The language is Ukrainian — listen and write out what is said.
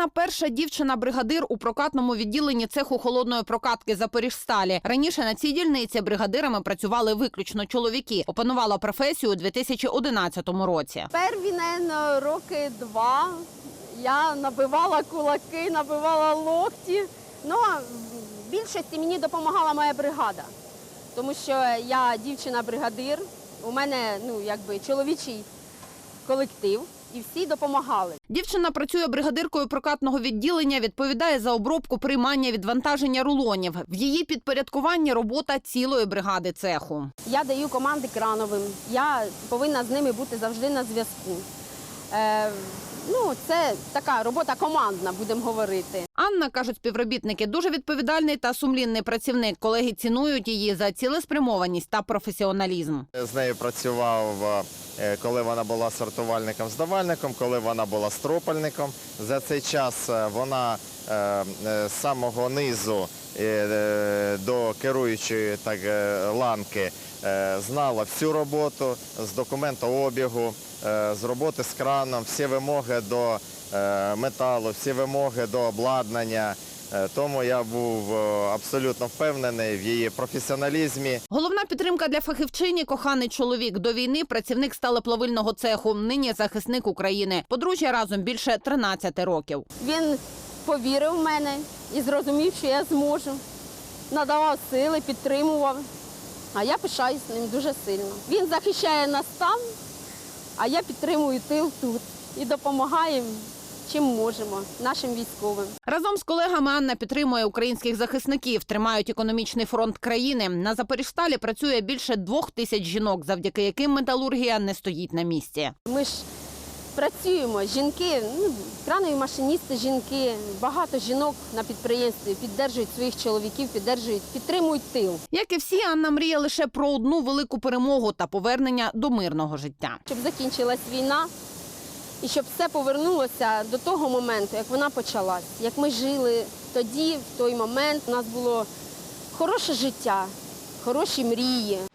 Анна перша дівчина-бригадир у прокатному відділенні цеху холодної прокатки Запоріжсталі. Раніше на цій дільниці бригадирами працювали виключно чоловіки. Опанувала професію у 2011 році. Перві, наверное, роки два я набивала кулаки, набивала локті. Ну, в більшості мені допомагала моя бригада, тому що я дівчина-бригадир, у мене ну, якби чоловічий колектив, і всі допомагали. Дівчина працює бригадиркою прокатного відділення, відповідає за обробку приймання відвантаження рулонів. В її підпорядкуванні робота цілої бригади цеху. Я даю команди крановим, я повинна з ними бути завжди на зв'язку. Е, ну, це така робота командна, будемо говорити. Анна кажуть співробітники, дуже відповідальний та сумлінний працівник. Колеги цінують її за цілеспрямованість та професіоналізм. З нею працював, е, коли вона була сортувальником-здавальником, коли вона була стропальником. За цей час е, вона е, з самого низу до керуючої так, ланки знала всю роботу з документообігу, з роботи з краном, всі вимоги до металу, всі вимоги до обладнання. Е, Тому я був е, абсолютно впевнений в її професіоналізмі. Головна підтримка для фахівчині коханий чоловік. До війни працівник сталеплавильного цеху. Нині захисник України. Подружжя разом більше 13 років. Він повірив в мене і зрозумів, що я зможу. Надавав сили, підтримував. А я пишаюсь ним дуже сильно. Він захищає нас там, а я підтримую тил тут і допомагаю, чим можемо, нашим військовим. Разом з колегами Анна підтримує українських захисників, тримають економічний фронт країни. На Запоріжсталі працює більше двох тисяч жінок, завдяки яким металургія не стоїть на місці. Ми ж працюємо, жінки, ну, кранові машиністи, жінки, багато жінок на підприємстві піддержують своїх чоловіків, піддержують, підтримують тил. Як і всі, Анна мріє лише про одну велику перемогу та повернення до мирного життя. щоб закінчилась війна і щоб все повернулося до того моменту, як вона почалась, як ми жили тоді, в той момент. У нас було хороше життя, хороші мрії.